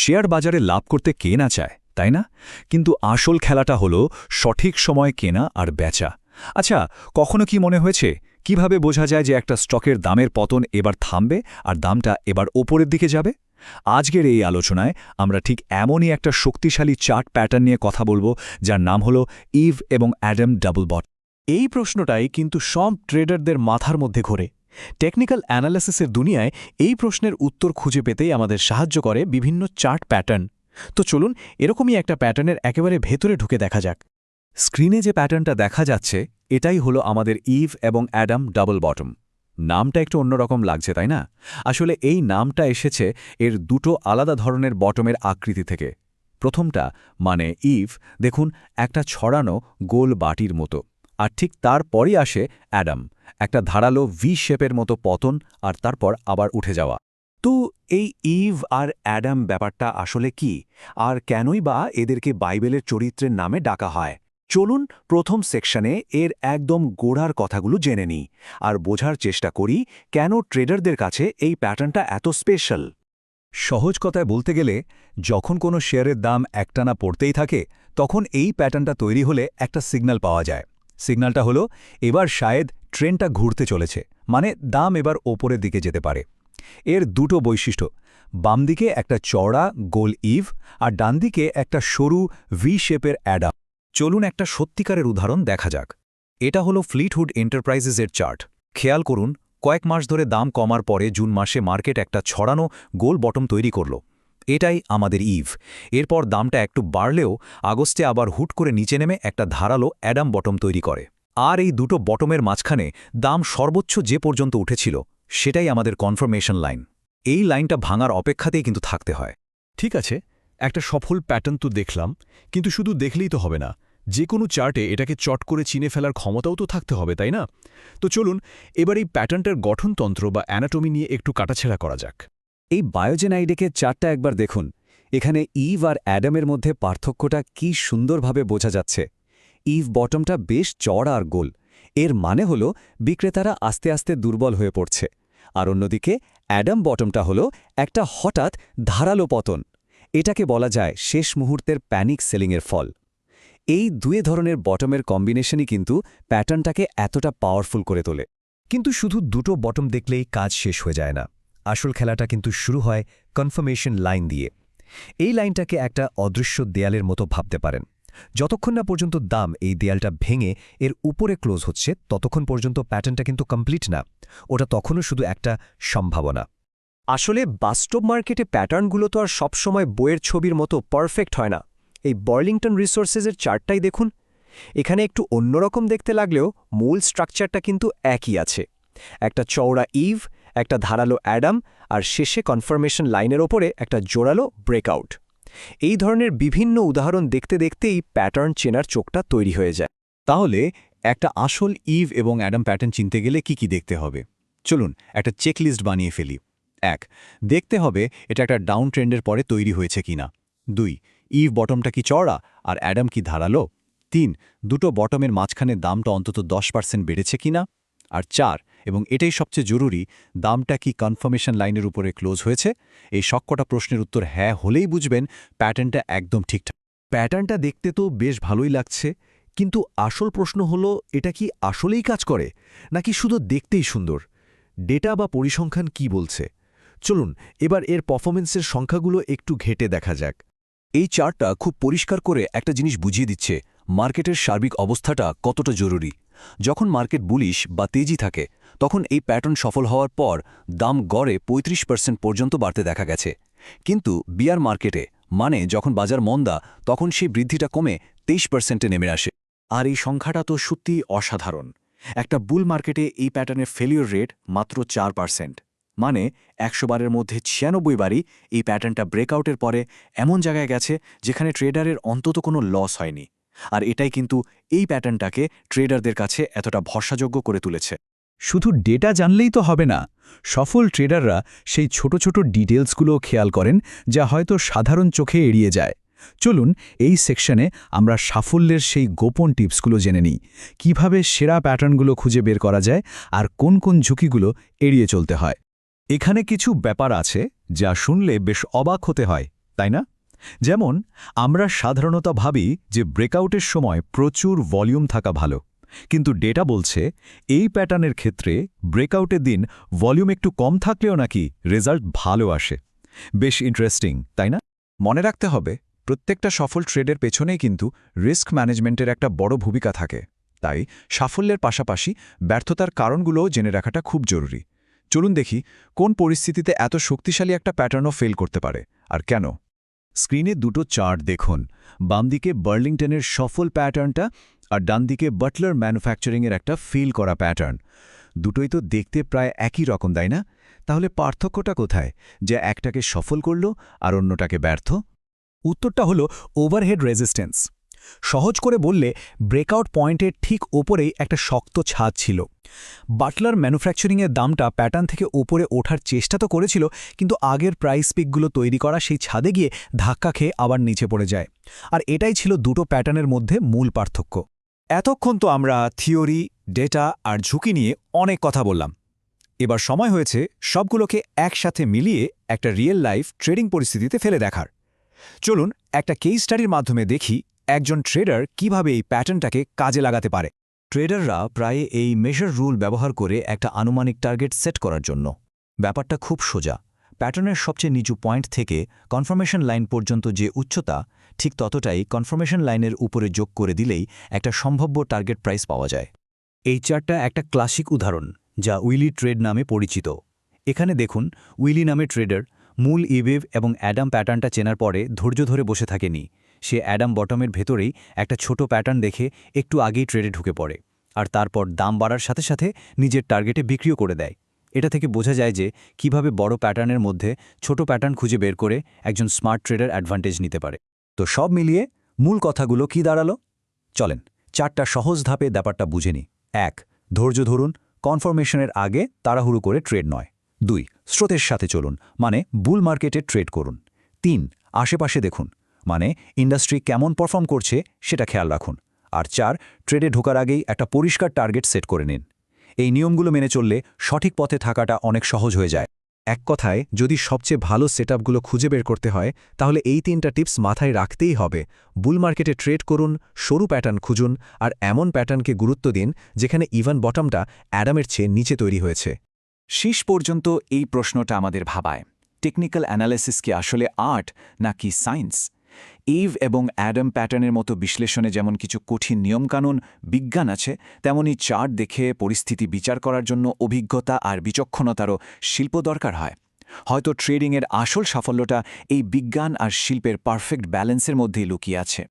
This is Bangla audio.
শেয়ার বাজারে লাভ করতে কে না চায়, তাই না? কিন্তু আসল খেলাটা হলো সঠিক সময় কেনা আর বেচা। আচ্ছা কখনো কি মনে হয়েছে কীভাবে বোঝা যায় যে একটা স্টকের দামের পতন এবার থামবে আর দামটা এবার ওপরের দিকে যাবে? আজকের এই আলোচনায় আমরা ঠিক এমনই একটা শক্তিশালী চার্ট প্যাটার্ন নিয়ে কথা বলব, যার নাম হলো ইভ এবং অ্যাডাম ডাবল বট এই প্রশ্নটাই কিন্তু সব ট্রেডারদের মাথার মধ্যে ঘোরে। টেকনিক্যাল অ্যানালাইসিসের দুনিয়ায় এই প্রশ্নের উত্তর খুঁজে পেতেই আমাদের সাহায্য করে বিভিন্ন চার্ট প্যাটার্ন তো চলুন, এরকমই একটা প্যাটার্নের একেবারে ভেতরে ঢুকে দেখা যাক। স্ক্রিনে যে প্যাটার্নটা দেখা যাচ্ছে, এটাই হলো আমাদের ইভ এবং অ্যাডাম ডাবল বটম নামটা একটু অন্যরকম লাগছে, তাই না? আসলে এই নামটা এসেছে এর দুটো আলাদা ধরনের বটমের আকৃতি থেকে। প্রথমটা মানে ইভ দেখুন, একটা ছড়ানো গোল বাটির মতো। আর ঠিক তারপরই আসে অ্যাডাম একটা ধারালো ভি শেপের মতো পতন আর তারপর আবার উঠে যাওয়া। তো এই ইভ আর অ্যাডাম ব্যাপারটা আসলে কি? আর কেনই বা এদেরকে বাইবেলের চরিত্রের নামে ডাকা হয়? চলুন প্রথম সেকশনে এর একদম গোড়ার কথাগুলো জেনে নিই, আর বোঝার চেষ্টা করি কেন ট্রেডারদের কাছে এই প্যাটার্নটা এত স্পেশাল। সহজ কথায় বলতে গেলে, যখন কোনো শেয়ারের দাম একটানা পড়তেই থাকে, তখন এই প্যাটার্নটা তৈরি হলে একটা সিগন্যাল পাওয়া যায়। সিগন্যালটা হলো, এবার শায়েদ ট্রেনটা ঘুরতে চলেছে মানে দাম এবার ওপরের দিকে যেতে পারে। এর দুটো বৈশিষ্ট্য, বাম দিকে একটা চড়া গোল ইভ আর ডান দিকে একটা সরু ভি শেপের অ্যাডাম চলুন একটা সত্যিকারের উদাহরণ দেখা যাক। এটা হলো ফ্লিটহুড এন্টারপ্রাইজেসের চার্ট। খেয়াল করুন, কয়েক মাস ধরে দাম কমার পরে জুন মাসে মার্কেট একটা ছড়ানো গোল বটম তৈরি করল। এটাই আমাদের ইভ। এরপর দামটা একটু বাড়লেও আগস্টে আবার হুট করে নিচে নেমে একটা ধারালো অ্যাডাম বটম তৈরি করে। আর এই দুটো বটমের মাঝখানে দাম সর্বোচ্চ যে পর্যন্ত উঠেছিল, সেটাই আমাদের কনফার্মেশন লাইন এই লাইনটা ভাঙার অপেক্ষাতেই কিন্তু থাকতে হয়। ঠিক আছে, একটা সফল প্যাটার্ন তো দেখলাম, কিন্তু শুধু দেখলেই তো হবে না। যে কোনো চার্টে এটাকে চট করে চিনে ফেলার ক্ষমতাও তো থাকতে হবে, তাই না? তো চলুন, এবার এই প্যাটার্নটার গঠনতন্ত্র বা অ্যানাটমি নিয়ে একটু কাটাছেড়া করা যাক। এই বায়োজেনাইডেকের চারটা একবার দেখুন। এখানে ইভ আর অ্যাডামের মধ্যে পার্থক্যটা কি সুন্দরভাবে বোঝা যাচ্ছে। ইভ বটমটা বেশ চড় আর গোল। এর মানে হল, বিক্রেতারা আস্তে আস্তে দুর্বল হয়ে পড়ছে। আর অন্যদিকে, অ্যাডাম বটমটা হল একটা হঠাৎ ধারালো পতন। এটাকে বলা যায় শেষ মুহূর্তের প্যানিক সেলিংয়ের ফল। এই দুয়ে ধরনের বটমের কম্বিনেশনই কিন্তু প্যাটার্নটাকে এতটা পাওয়ারফুল করে তোলে। কিন্তু শুধু দুটো বটম দেখলেই কাজ শেষ হয়ে যায় না। আসল খেলাটা কিন্তু শুরু হয় কনফার্মেশন লাইন দিয়ে। এই লাইনটাকে একটা অদৃশ্য দেয়ালের মতো ভাবতে পারেন। যতক্ষণ না পর্যন্ত দাম এই দেয়ালটা ভেঙে এর উপরে ক্লোজ হচ্ছে, ততক্ষণ পর্যন্ত প্যাটার্নটা কিন্তু কমপ্লিট না। ওটা তখনও শুধু একটা সম্ভাবনা। আসলে বাস্তব মার্কেটে প্যাটার্নগুলো তো আর সবসময় বইয়ের ছবির মতো পারফেক্ট হয় না। এই বার্লিংটন রিসোর্সেসের চার্টটাই দেখুন। এখানে একটু অন্যরকম দেখতে লাগলেও মূল স্ট্রাকচারটা কিন্তু একই আছে। একটা চওড়া ইভ একটা ধারালো অ্যাডাম আর শেষে কনফার্মেশন লাইনের ওপরে একটা জোরালো ব্রেকআউট এই ধরনের বিভিন্ন উদাহরণ দেখতে দেখতেই প্যাটার্ন চেনার চোখটা তৈরি হয়ে যায়। তাহলে একটা আসল ইভ এবং অ্যাডাম প্যাটার্ন চিনতে গেলে কি কি দেখতে হবে? চলুন একটা চেকলিস্ট বানিয়ে ফেলি। এক, দেখতে হবে এটা একটা ডাউন ট্রেন্ডের পরে তৈরি হয়েছে কিনা। দুই, ইভ বটমটা কি চড়া আর অ্যাডাম কি ধারালো? তিন, দুটো বটমের মাঝখানে দামটা অন্তত দশ পার্সেন্ট বেড়েছে কিনা? আর চার, এবং এটাই সবচেয়ে জরুরি, দামটা কি কনফার্মেশন লাইনের উপরে ক্লোজ হয়েছে? এই সবকটা প্রশ্নের উত্তর হ্যাঁ হলেই বুঝবেন প্যাটার্নটা একদম ঠিকঠাক। প্যাটার্নটা দেখতে তো বেশ ভালোই লাগছে, কিন্তু আসল প্রশ্ন হলো, এটা কি আসলেই কাজ করে, নাকি শুধু দেখতেই সুন্দর? ডেটা বা পরিসংখ্যান কি বলছে? চলুন, এবার এর পারফরমেন্সের সংখ্যাগুলো একটু ঘেটে দেখা যাক। এই চার্টটা খুব পরিষ্কার করে একটা জিনিস বুঝিয়ে দিচ্ছে মার্কেটের সার্বিক অবস্থাটা কতটা জরুরি? যখন মার্কেট বুলিশ বা তেজি থাকে, তখন এই প্যাটার্ন সফল হওয়ার পর দাম গড়ে ৩৫ পার্সেন্ট পর্যন্ত বাড়তে দেখা গেছে। কিন্তু বিয়ার মার্কেটে মানে যখন বাজার মন্দা, তখন সেই বৃদ্ধিটা কমে তেইশ পার্সেন্টে নেমে আসে। আর এই সংখ্যাটা তো সত্যিই অসাধারণ। একটা বুল মার্কেটে এই প্যাটার্নের ফেলিওর রেট মাত্র চার পার্সেন্ট। মানে একশো বারের মধ্যে ছিয়ানব্বই বারই এই প্যাটার্নটা ব্রেকআউটের পরে এমন জায়গায় গেছে যেখানে ট্রেডারের অন্তত কোনো লস হয়নি। আর এটাই কিন্তু এই প্যাটার্নটাকে ট্রেডারদের কাছে এতটা ভরসাযোগ্য করে তুলেছে। শুধু ডেটা জানলেই তো হবে না, সফল ট্রেডাররা সেই ছোট ছোট ডিটেলসগুলো খেয়াল করেন যা হয়তো সাধারণ চোখে এড়িয়ে যায়। চলুন এই সেকশনে আমরা সাফল্যের সেই গোপন টিপসগুলো জেনে নিই। কীভাবে সেরা প্যাটার্নগুলো খুঁজে বের করা যায় আর কোন কোন ঝুঁকিগুলো এড়িয়ে চলতে হয়। এখানে কিছু ব্যাপার আছে যা শুনলে বেশ অবাক হতে হয়, তাই না? যেমন, আমরা সাধারণত ভাবি যে ব্রেকআউটের সময় প্রচুর ভলিউম থাকা ভালো, কিন্তু ডেটা বলছে এই প্যাটার্নের ক্ষেত্রে ব্রেকআউটের দিন ভলিউম একটু কম থাকলেও নাকি রেজাল্ট ভালো আসে। বেশ ইন্টারেস্টিং, তাই না? মনে রাখতে হবে, প্রত্যেকটা সফল ট্রেডের পেছনেই কিন্তু রিস্ক ম্যানেজমেন্টের একটা বড় ভূমিকা থাকে। তাই সাফল্যের পাশাপাশি ব্যর্থতার কারণগুলোও জেনে রাখাটা খুব জরুরি। চলুন দেখি, কোন পরিস্থিতিতে এত শক্তিশালী একটা প্যাটার্নও ফেল করতে পারে, আর কেন? স্ক্রিনে দুটো চার্ট দেখুন। বামদিকে বার্লিংটনের সফল প্যাটার্নটা আর ডানদিকে বাটলার ম্যানুফ্যাকচারিংয়ের একটা ফিল করা প্যাটার্ন। দুটোই তো দেখতে প্রায় একই রকম দেয় না? তাহলে পার্থক্যটা কোথায়? যে একটাকে সফল করল আর অন্যটাকে ব্যর্থ? উত্তরটা হলো ওভারহেড রেজিস্ট্যান্স। সহজ করে বললে ব্রেকআউট পয়েন্টের ঠিক ওপরেই একটা শক্ত ছাদ ছিল। বাটলার ম্যানুফ্যাকচারিংয়ের দামটা প্যাটার্ন থেকে ওপরে ওঠার চেষ্টা তো করেছিল, কিন্তু আগের প্রাইস পিকগুলো তৈরি করা সেই ছাদে গিয়ে ধাক্কা খেয়ে আবার নিচে পড়ে যায়। আর এটাই ছিল দুটো প্যাটার্নের মধ্যে মূল পার্থক্য। এতক্ষণ তো আমরা থিওরি ডেটা আর ঝুঁকি নিয়ে অনেক কথা বললাম। এবার সময় হয়েছে সবগুলোকে একসাথে মিলিয়ে একটা রিয়েল লাইফ ট্রেডিং পরিস্থিতিতে ফেলে দেখার। চলুন একটা কেস স্টাডির মাধ্যমে দেখি একজন ট্রেডার কীভাবে এই প্যাটার্নটাকে কাজে লাগাতে পারে? ট্রেডাররা প্রায় এই মেজার রুল ব্যবহার করে একটা আনুমানিক টার্গেট সেট করার জন্য। ব্যাপারটা খুব সোজা। প্যাটার্নের সবচেয়ে নিচু পয়েন্ট থেকে কনফার্মেশন লাইন পর্যন্ত যে উচ্চতা, ঠিক ততটাই কনফার্মেশন লাইনের উপরে যোগ করে দিলেই একটা সম্ভাব্য টার্গেট প্রাইস পাওয়া যায়। এই চারটা একটা ক্লাসিক উদাহরণ, যা উইলি ট্রেড নামে পরিচিত। এখানে দেখুন, উইলি নামে ট্রেডার মূল ইভেভ এবং অ্যাডাম প্যাটার্নটা চেনার পরে ধৈর্য ধরে বসে থাকেনি। সে অ্যাডাম বটমের ভেতরেই একটা ছোট প্যাটার্ন দেখে একটু আগেই ট্রেডে ঢুকে পড়ে আর তারপর দাম বাড়ার সাথে সাথে নিজের টার্গেটে বিক্রিও করে দেয়। এটা থেকে বোঝা যায় যে কীভাবে বড় প্যাটার্নের মধ্যে ছোট প্যাটার্ন খুঁজে বের করে একজন স্মার্ট ট্রেডার অ্যাডভান্টেজ নিতে পারে। তো সব মিলিয়ে মূল কথাগুলো কি দাঁড়াল? চলেন, চারটা সহজ ধাপে ব্যাপারটা বুঝে নি এক, ধৈর্য ধরুন, কনফার্মেশনের আগে তাড়াহুড়ো করে ট্রেড নয়। দুই, স্রোতের সাথে চলুন মানে বুল মার্কেটে ট্রেড করুন। তিন, আশেপাশে দেখুন মানে ইন্ডাস্ট্রি কেমন পারফর্ম করছে সেটা খেয়াল রাখুন। আর চার ট্রেডে ঢোকার আগেই একটা পরিষ্কার টার্গেট সেট করে নিন। এই নিয়মগুলো মেনে চললে সঠিক পথে থাকাটা অনেক সহজ হয়ে যায়। এক কথায়, যদি সবচেয়ে ভালো সেটআপগুলো খুঁজে বের করতে হয়, তাহলে এই তিনটা টিপস মাথায় রাখতেই হবে। বুল মার্কেটে ট্রেড করুন, সরু প্যাটার্ন খুঁজুন, আর এমন প্যাটার্নকে গুরুত্ব দিন যেখানে ইভান বটমটা অ্যাডামের চেয়ে নিচে তৈরি হয়েছে। শেষ পর্যন্ত এই প্রশ্নটা আমাদের ভাবায়। টেকনিক্যাল অ্যানালিসিস কি আসলে আর্ট নাকি সায়েন্স ইভ এবং অ্যাডাম প্যাটার্নের মতো বিশ্লেষণে যেমন কিছু কঠিন নিয়মকানুন, বিজ্ঞান আছে তেমনই চার্ট দেখে পরিস্থিতি বিচার করার জন্য অভিজ্ঞতা আর বিচক্ষণতারও শিল্প দরকার হয়। হয়তো ট্রেডিংয়ের আসল সাফল্যটা এই বিজ্ঞান আর শিল্পের পারফেক্ট ব্যালেন্সের মধ্যেই লুকিয়ে আছে।